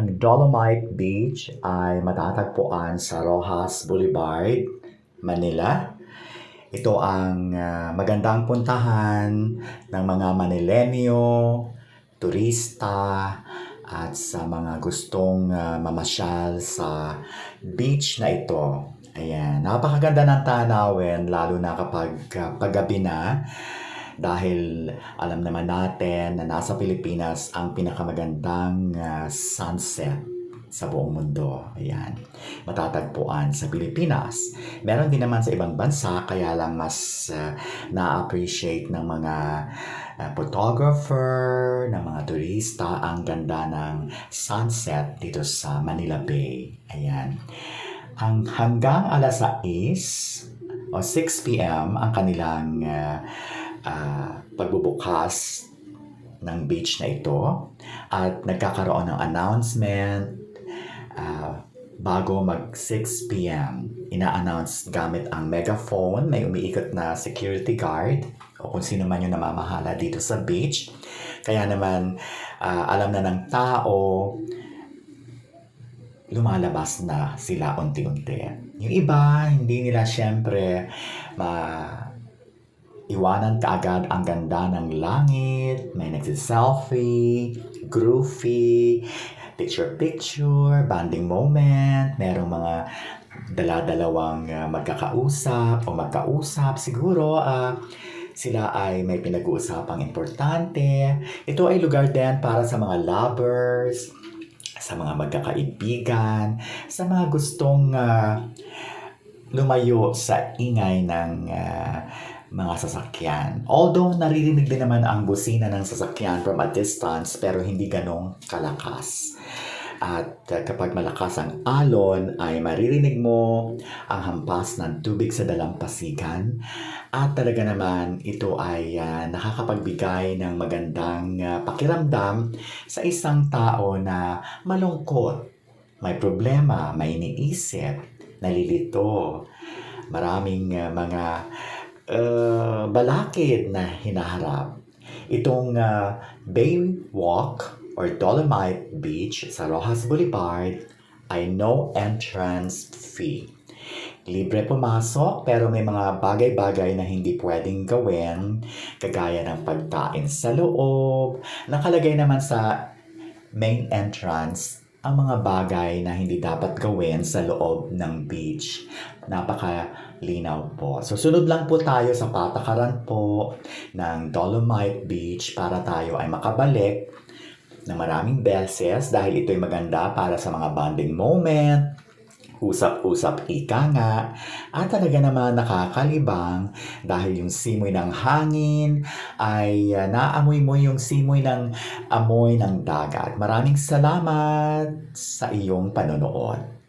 Ang Dolomite Beach ay matatagpuan sa Rojas Boulevard, Manila. Ito ang ah, magandang puntahan ng mga Manilenyo, turista, at sa mga gustong ah, mamasyal sa beach na ito. Ayan, napakaganda ng tanawin lalo na kapag ah, paggabi na dahil alam naman natin na nasa Pilipinas ang pinakamagandang ah, sunset sa buong mundo. Ayan. Matatagpuan sa Pilipinas. Meron din naman sa ibang bansa, kaya lang mas ah, na-appreciate ng mga ah, photographer, ng mga turista, ang ganda ng sunset dito sa Manila Bay. Ayan. Ang hanggang alas 6 o 6 p.m. ang kanilang ah, ah, pagbubukas ng beach na ito at nagkakaroon ng announcement ah, bago mag 6 p.m. Ina-announce gamit ang megaphone, may umiikot na security guard o kung sino man yung namamahala dito sa beach. Kaya naman ah, alam na ng tao lumalabas na sila unti-unti. Yung iba, hindi nila syempre ma iwanan kaagad ang ganda ng langit, may nagsiselfie, groovy, picture-picture, bonding moment, merong mga dala-dalawang ah, magkakausap o magkausap. Siguro ah, sila ay may pinag-uusapang importante. Ito ay lugar din para sa mga lovers, sa mga magkakaibigan, sa mga gustong ah, lumayo sa ingay ng ah, mga sasakyan. Although naririnig din naman ang busina ng sasakyan from a distance pero hindi ganong kalakas. At kapag malakas ang alon ay maririnig mo ang hampas ng tubig sa dalampasigan at talaga naman ito ay ah, nakakapagbigay ng magandang ah, pakiramdam sa isang tao na malungkot, may problema, may iniisip, nalilito, maraming ah, mga uh, balakid na hinaharap. Itong uh, Baywalk or Dolomite Beach sa Rojas Boulevard ay no entrance fee. Libre pumasok pero may mga bagay-bagay na hindi pwedeng gawin kagaya ng pagkain sa loob. Nakalagay naman sa main entrance ang mga bagay na hindi dapat gawin sa loob ng beach. Napakalinaw po. So, sunod lang po tayo sa patakaran po ng Dolomite Beach para tayo ay makabalik na maraming beses dahil ito'y maganda para sa mga bonding moment, usap-usap ika nga, at talaga naman nakakalibang dahil yung simoy ng hangin ay uh, naamoy mo yung simoy ng amoy ng dagat. Maraming salamat sa iyong panonood.